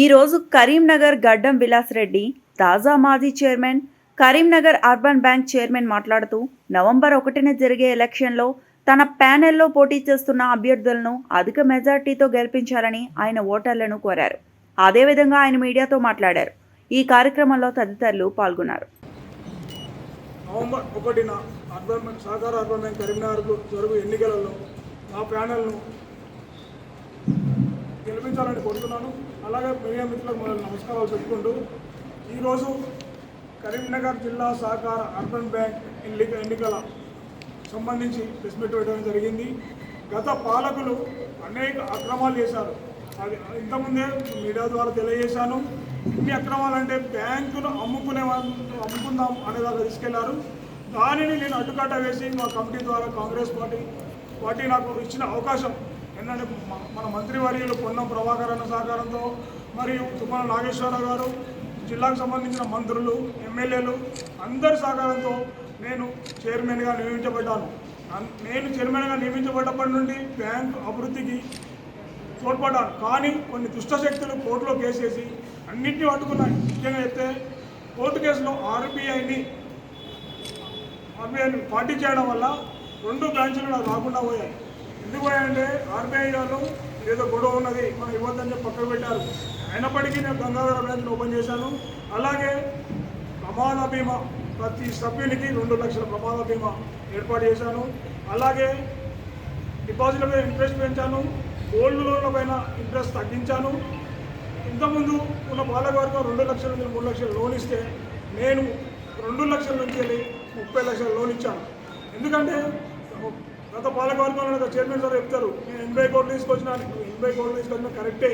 ఈరోజు కరీంనగర్ గడ్డం విలాస్ రెడ్డి తాజా మాజీ chairman Karimnagar urban bank chairman మాట్లాడుతూ నవంబర్ ఒకటిన జరిగే ఎలక్షన్లో తన ప్యానెల్లో పోటీ చేస్తున్న అభ్యర్థులను అధిక మెజార్టీతో గెలిపించాలని ఆయన ఓటర్లను కోరారు. అదేవిధంగా ఆయన మీడియాతో మాట్లాడారు. ఈ కార్యక్రమంలో తదితరులు పాల్గొన్నారు. నవంబర్ ఒకటిన అర్బన్ సహకార అర్బన్ బ్యాంక్ కరీంనగర్కు జరుగు ఎన్నికలలో నా ప్యానెల్ను గెలిపించాలని కోరుతున్నాను. అలాగే మీడియా మిత్రులకు మొదలు నమస్కారాలు చెప్పుకుంటూ ఈరోజు కరీంనగర్ జిల్లా సహకార అర్బన్ బ్యాంక్ ఎన్నిక ఎన్నికల సంబంధించి ప్రెస్ మీట్ పెట్టడం జరిగింది. గత పాలకులు అనేక అక్రమాలు చేశారు. అది ఇంతకుముందే మీడియా ద్వారా తెలియజేశాను. ఇన్ని అక్రమాలు అంటే బ్యాంకును అమ్ముకునే వాళ్ళు అమ్ముకుందాం అనేదాకా తీసుకెళ్ళారు. దానిని నేను అడ్డుకట్ట వేసి మా కమిటీ ద్వారా కాంగ్రెస్ పార్టీ పార్టీ నాకు ఇచ్చిన అవకాశం ఏంటంటే మన మంత్రివర్యులు పొన్నం ప్రభాకర్ అన్న సహకారంతో మరియు తుమ్మల నాగేశ్వరరావు గారు జిల్లాకు సంబంధించిన మంత్రులు ఎమ్మెల్యేలు అందరి సహకారంతో నేను చైర్మన్గా నియమించబడ్డాను. నేను చైర్మన్గా నియమించబడ్డప్పటి నుండి బ్యాంకు అభివృద్ధికి తోడ్పడ్డాను. కానీ కొన్ని దుష్ట శక్తులు కోర్టులో కేసేసి అన్నింటినీ పట్టుకున్నాయి. ముఖ్యంగా అయితే కోర్టు కేసులో ఆర్బీఐని ఆర్బీఐని పార్టీ చేయడం వల్ల రెండు బ్రాంచులు నాకు రాకుండా పోయాయి. ఎందుకు అంటే ఆర్బీఐ వాళ్ళు ఏదో గొడవ ఉన్నది మనం ఇవ్వద్దని చెప్పి పక్కకు పెట్టారు. అయినప్పటికీ నేను గంగాధర బ్రాంచ్ని ఓపెన్ చేశాను. అలాగే ప్రమాద బీమా ప్రతి సభ్యునికి రెండు లక్షల ప్రమాద బీమా ఏర్పాటు చేశాను. అలాగే డిపాజిట్ల మీద ఇంట్రెస్ట్ పెంచాను. గోల్డ్ లోన్ల పైన ఇంట్రెస్ట్ తగ్గించాను. ఇంతకుముందు ఉన్న బాలకవర్గం రెండు లక్షల నుంచి మూడు లక్షలు లోన్ ఇస్తే నేను రెండు లక్షల నుంచి వెళ్ళి ముప్పై లక్షల లోన్ ఇచ్చాను. ఎందుకంటే కొత్త పాలకవర్గంలో చైర్మన్ సార్ చెప్తారు నేను ఎనభై కోట్లు తీసుకొచ్చినా నువ్వు ఎనభై కోట్లు తీసుకొచ్చినా కరెక్టే.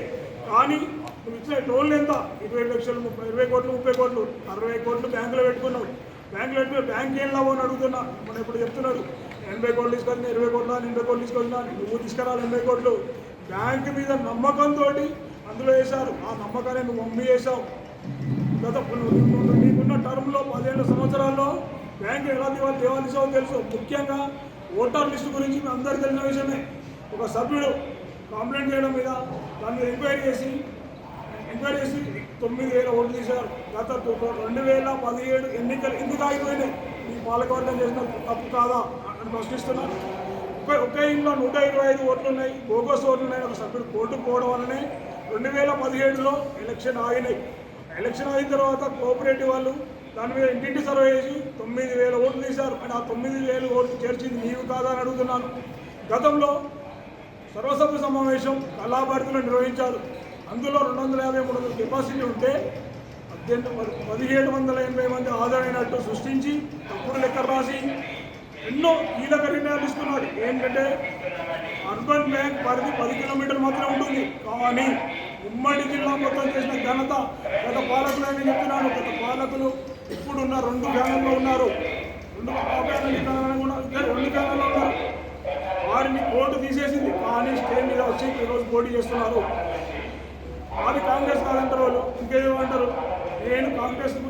కానీ నువ్వు ఇచ్చిన లోన్లు ఎంత? ఇరవై లక్షలు ముప్పై ఇరవై కోట్లు ముప్పై కోట్లు అరవై కోట్లు బ్యాంకులో పెట్టుకున్నావు. బ్యాంకులో పెట్టుకుని బ్యాంక్ ఏం లాభం అని అడుగుతున్నా? మనం ఇప్పుడు చెప్తున్నాడు ఎనభై కోట్లు తీసుకొచ్చిన ఇరవై కోట్లు ఎనభై కోట్లు తీసుకొచ్చినా నువ్వు తీసుకురావాలి ఎనభై కోట్లు. బ్యాంక్ మీద నమ్మకంతో అందులో వేశారు. ఆ నమ్మకాన్ని నువ్వు మమ్మీ వేశావు. గత నీకున్న టర్మ్లో పదిహేను సంవత్సరాల్లో బ్యాంకు ఎలా దివాలి దేవాలిసావో తెలుసు. ముఖ్యంగా ఓటర్ లిస్టు గురించి మీ అందరికీ తెలిసిన విషయమే. ఒక సభ్యుడు కంప్లైంట్ చేయడం మీద దాని మీద ఎంక్వైరీ చేసి ఎంక్వైరీ చేసి తొమ్మిది వేల ఓట్లు తీశారు. గత రెండు వేల పదిహేడు ఎన్నికలు ఎందుకు ఆగిపోయినాయి? మీ పాలకవర్గం చేసిన తప్పు కాదా అని ప్రశ్నిస్తున్నాను ఒకే ఒకే ఇంట్లో నూట ఇరవై ఐదు ఓట్లు ఉన్నాయి బోగస్ ఓట్లు ఉన్నాయి. ఒక సభ్యుడు కోర్టుకు పోవడం వల్లనే రెండు వేల పదిహేడులో ఎలక్షన్ ఆగినాయి. ఎలక్షన్ అయిన తర్వాత కోఆపరేటివ్ వాళ్ళు దాని మీద ఇంటింటి సర్వే చేసి తొమ్మిది వేల చేశారు అని ఆ తొమ్మిది వేలు ఓట్లు చేర్చింది నీవు కాదా అని అడుగుతున్నాను. గతంలో సర్వసభ్య సమావేశం కళాభారతిలో నిర్వహించారు. అందులో రెండు వందల యాభై మూడు వందల కెపాసిటీ ఉంటే పద్దెనిమిది పదిహేడు వందల ఎనభై మంది ఆదరైనట్టు సృష్టించి తప్పుడు లెక్కలు రాసి ఎన్నో కీలక నిర్ణయాలు ఇస్తున్నాడు ఏంటంటే అర్బన్ బ్యాంక్ పరిధి పది కిలోమీటర్లు మాత్రమే ఉంటుంది. కానీ ఉమ్మడి జిల్లా మొత్తం చేసిన ఘనత గత పాలకులు అని చెప్తున్నాను. గత పాలకులు ఇప్పుడున్న రెండు గ్రామంలో ఉన్నారు. రెండు ఆ ప్యానల్ కూడా రెండు కాలంలో ఉన్నారు వారిని కోర్టు తీసేసింది. కానీ స్టే మీద వచ్చి ఈరోజు పోటీ చేస్తున్నారు. వారి కాంగ్రెస్ కాదంటారు వాళ్ళు. ఇంకేమంటారు? నేను కాంగ్రెస్